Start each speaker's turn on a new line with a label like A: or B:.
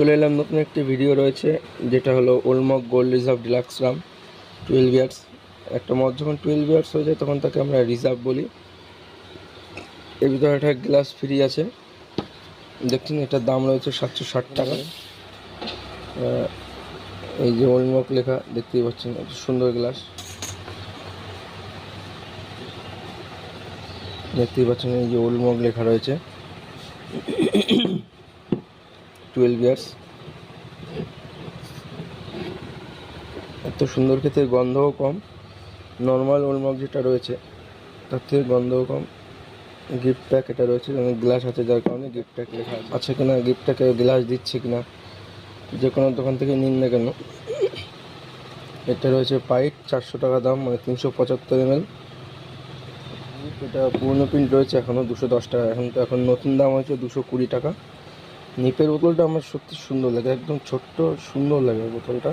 A: চলে এলাম নতুন একটি ভিডিও রয়েছে, যেটা হলো old monk gold reserve deluxe rum twelve years একটা মদ যখন টুয়েলভ ইয়ার্স হয়ে যায়, তখন তাকে আমরা রিজার্ভ বলি। এর ভিতরে একটা গ্লাস ফ্রি আছে। দেখছেন, এটার দাম রয়েছে সাতশো ষাট টাকা। এই যে ওলমক লেখা, দেখতেই পাচ্ছেন, এত সুন্দর গ্লাস দেখতেই পাচ্ছেন, এই যে ওলমক লেখা রয়েছে। টুয়েলভ ইয়ার্স এত সুন্দর খেতে গন্ধও কম। নর্মাল ওলমক যেটা রয়েছে, তার থেকে গন্ধও কম। গিফট প্যাক এটা রয়েছে এবং গ্লাস আছে, যার কারণে গিফট প্যাক লেখা আছে। কিনা গিফট প্যাকে গ্লাস দিচ্ছে কিনা, যে কোনো দোকান থেকে নিন না কেন। এটা রয়েছে পাইপ চারশো টাকা দাম মানে তিনশো পঁচাত্তর এমএল এটা পুরনো প্রিন্ট রয়েছে এখনও দুশো দশ টাকা। এখন তো এখন নতুন দাম হয়েছে দুশো কুড়ি টাকা। নিপের বোতলটা আমার সত্যি সুন্দর লাগে একদম ছোট্ট সুন্দর লাগে বোতলটা।